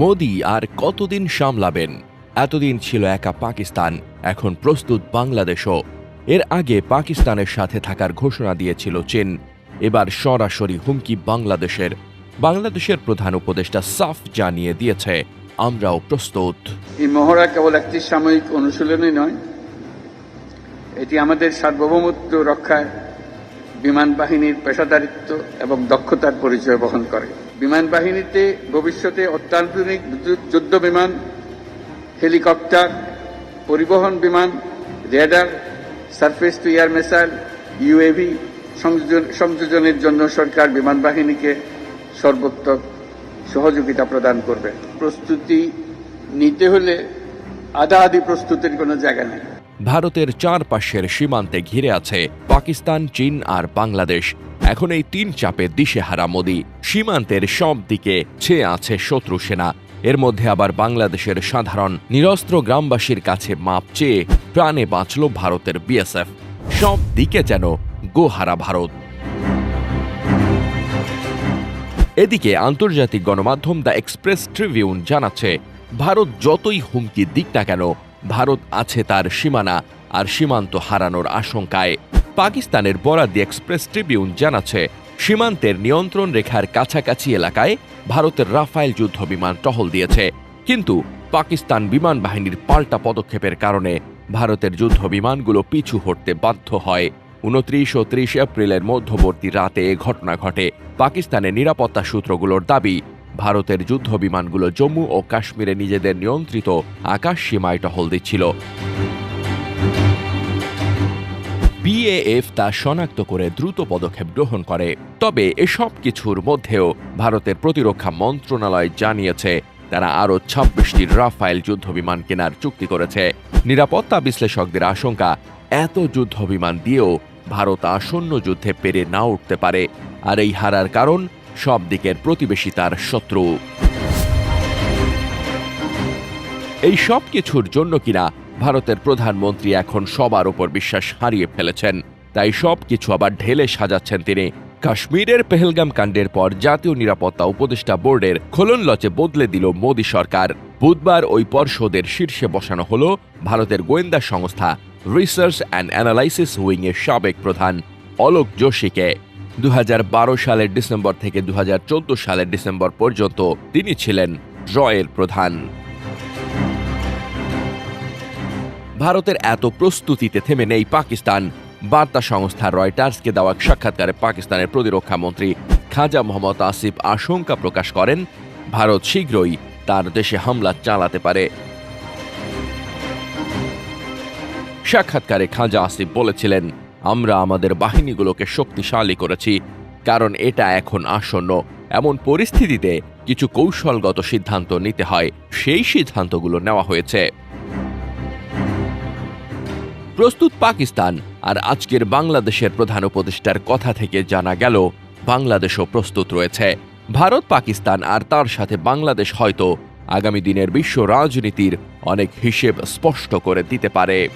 মোদি আর কতদিন সামলাবেন? এতদিন ছিল একা পাকিস্তান, এখন প্রস্তুত বাংলাদেশও। এর আগে পাকিস্তানের সাথে থাকার ঘোষণা দিয়েছিল চীন, এবার সরাসরি হুমকি বাংলাদেশের। বাংলাদেশের প্রধান উপদেষ্টা সাফ জানিয়ে দিয়েছে, আমরাও প্রস্তুত। এই মহড়া কেবল একটি সাময়িক অনুশীলনই নয়, এটি আমাদের সার্বভৌমত্ব রক্ষায় বিমান বাহিনীর পেশাদারিত্ব এবং দক্ষতার পরিচয় বহন করে। বিমান বাহিনীতে ভবিষ্যতে অত্যাধুনিক যুদ্ধ বিমান, হেলিকপ্টার, পরিবহন বিমান, radar, surface to air missile, UAV সংযোজনের জন্য সরকার বিমান বাহিনীকে সর্বোত্তম সহযোগিতা প্রদান করবে। প্রস্তুতি নিতে হলে আধা আধি প্রস্তুতির কোনো জায়গা নেই। ভারতের চারপাশের সীমান্তে ঘিরে আছে পাকিস্তান, চীন আর বাংলাদেশ। এখন এই তিন চাপে দিশেহারা মোদি। সীমান্তের সব দিকে ছেয়ে আছে শত্রু সেনা। এর মধ্যে আবার বাংলাদেশের সাধারণ, নিরস্ত্র গ্রামবাসীর কাছে মাপ চেয়ে প্রাণে বাঁচল ভারতের বিএসএফ। সব দিকে যেন গোহারা ভারত। এদিকে আন্তর্জাতিক গণমাধ্যম দ্য এক্সপ্রেস ট্রিবিউন জানাচ্ছে, ভারত যতই হুমকি দিক না কেন ভারত আছে তার সীমানা আর সীমান্ত হারানোর আশঙ্কায়। পাকিস্তানের বরাদি এক্সপ্রেস ট্রিবিউন জানাচ্ছে, সীমান্তের নিয়ন্ত্রণ রেখার কাছাকাছি এলাকায় ভারতের রাফায়েল যুদ্ধ বিমান টহল দিয়েছে। কিন্তু পাকিস্তান বিমান বাহিনীর পাল্টা পদক্ষেপের কারণে ভারতের যুদ্ধ বিমানগুলো পিছু হটতে বাধ্য হয়। উনত্রিশ ও ত্রিশ এপ্রিলের মধ্যবর্তী রাতে এ ঘটনা ঘটে। পাকিস্তানের নিরাপত্তা সূত্রগুলোর দাবি ভারতের যুদ্ধ বিমানগুলো জম্মু ও কাশ্মীরে নিজেদের নিয়ন্ত্রিত আকাশ সীমায় টহল দিচ্ছিল। বিএএফ তা শনাক্ত করে দ্রুত পদক্ষেপ গ্রহণ করে। তবে এসব কিছুর মধ্যেও ভারতের প্রতিরক্ষা মন্ত্রণালয় জানিয়েছে, তারা আরও ছাব্বিশটি রাফায়েল যুদ্ধবিমান কেনার চুক্তি করেছে। নিরাপত্তা বিশ্লেষকদের আশঙ্কা, এত যুদ্ধবিমান দিয়েও ভারত আসন্ন যুদ্ধে পেরে না উঠতে পারে। আর এই হারার কারণ সব দিকের প্রতিবেশী তার শত্রু। এই সব কিছুর জন্য কিনা ভারতের প্রধানমন্ত্রী এখন সবার উপর বিশ্বাস হারিয়ে ফেলেছেন। তাই সব কিছু আবার ঢেলে সাজাচ্ছেন তিনি। কাশ্মীরের পেহেলগাম কাণ্ডের পর জাতীয় নিরাপত্তা উপদেষ্টা বোর্ডের খোলন লচে বদলে দিল মোদী সরকার। বুধবার ওই পর্ষদের শীর্ষে বসানো হল ভারতের গোয়েন্দা সংস্থা রিসার্চ অ্যান্ড অ্যানালাইসিস উইং এর সাবেক প্রধান অলোক যোশীকে। দু হাজার বারো সালের ডিসেম্বর থেকে দু হাজার চোদ্দ সালের ডিসেম্বর পর্যন্ত তিনি ছিলেন রয়ের প্রধান। ভারতের এত প্রস্তুতিতে থেমে নেই পাকিস্তান। বার্তা সংস্থা রয়টার্সকে দেওয়া সাক্ষাৎকারে পাকিস্তানের প্রতিরক্ষা মন্ত্রী খাজা মোহাম্মদ আসিফ আশঙ্কা প্রকাশ করেন, ভারত শীঘ্রই তার দেশে হামলা চালাতে পারে। সাক্ষাৎকারে খাজা আসিফ বলেছিলেন আমরা আমাদের বাহিনীগুলোকে শক্তিশালী করেছি, কারণ এটা এখন আসন্ন। এমন পরিস্থিতিতে কিছু কৌশলগত সিদ্ধান্ত নিতে হয়, সেই সিদ্ধান্তগুলো নেওয়া হয়েছে। প্রস্তুত পাকিস্তান আর আজকের বাংলাদেশের প্রধান উপদেষ্টার কথা থেকে জানা গেল, বাংলাদেশও প্রস্তুত রয়েছে। ভারত, পাকিস্তান আর তার সাথে বাংলাদেশ হয়তো আগামী দিনের বিশ্ব রাজনীতির অনেক হিসেব স্পষ্ট করে দিতে পারে।